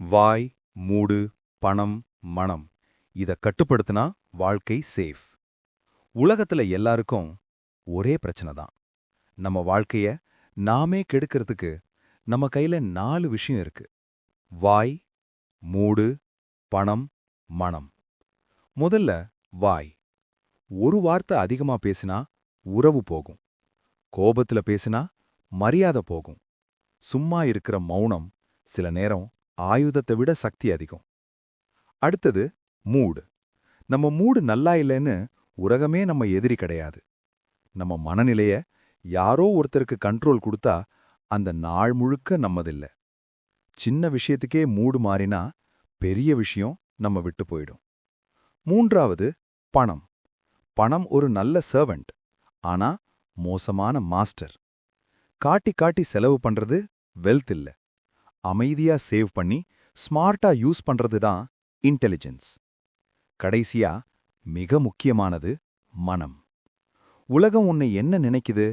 வாய் மூடு பணம் மனம். இத கட்டுப்படுத்தினா வாழ்க்கை சேஃப் உலகத்துல எல்லாருக்கும் ஒரே பிரச்சனை தான். நம்ம வாழ்க்கைய நாமே கெடுக்கிறதுக்கு நம்ம கையில நாலு விஷயம் இருக்கு. வாய் மூடு பணம் மனம். முதல்ல வாய். ஒரு வார்த்தை அதிகமா பேசினா உறவு போகும். கோபத்துல பேசினா மரியாதை போகும். சும்மா இருக்கிற மௌனம் சில நேரம் ஆயுதத்தை விட சக்தி அதிகம். அடுத்தது மூடு. நம்ம மூடு நல்லா இல்லைன்னு உலகமே நம்ம எதிரி கிடையாது. நம்ம மனநிலைய யாரோ ஒருத்தருக்கு கண்ட்ரோல் கொடுத்தா அந்த நாள் முழுக்க நம்மதில்ல. சின்ன விஷயத்துக்கே மூடு மாறினா பெரிய விஷயம் நம்ம விட்டு போயிடும். மூன்றாவது பணம். பணம் ஒரு நல்ல சர்வெண்ட் ஆனா மோசமான மாஸ்டர் காட்டி காட்டி செலவு பண்றது வெல்த் இல்ல. அமைதியா சேவ் பண்ணி ஸ்மார்ட்டா யூஸ் பண்றது தான் இன்டெலிஜென்ஸ் கடைசியா மிக முக்கியமானது மனம். உலகம் உன்னை என்ன நினைக்குது?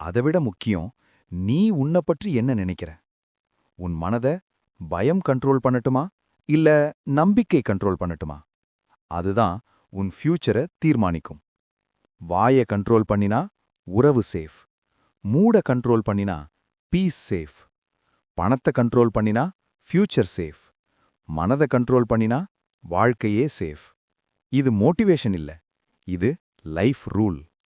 அதைவிட முக்கியம் நீ உன்னை பற்றி என்ன நினைக்கிற? உன் மனத பயம் கண்ட்ரோல் பண்ணட்டுமா? இல்ல நம்பிக்கை கண்ட்ரோல் பண்ணட்டுமா? அதுதான் உன் ஃபியூச்சரை தீர்மானிக்கும். வாய கண்ட்ரோல் பண்ணினா உறவு சேஃப் மூட கண்ட்ரோல் பண்ணினா பீஸ் சேஃப் பணத்தை கண்ட்ரோல் பண்ணினா ஃபியூச்சர் சேஃப் மனதை கண்ட்ரோல் பண்ணினா வாழ்க்கையே சேஃப் இது மோட்டிவேஷன் இல்ல. இது லைஃப் ரூல்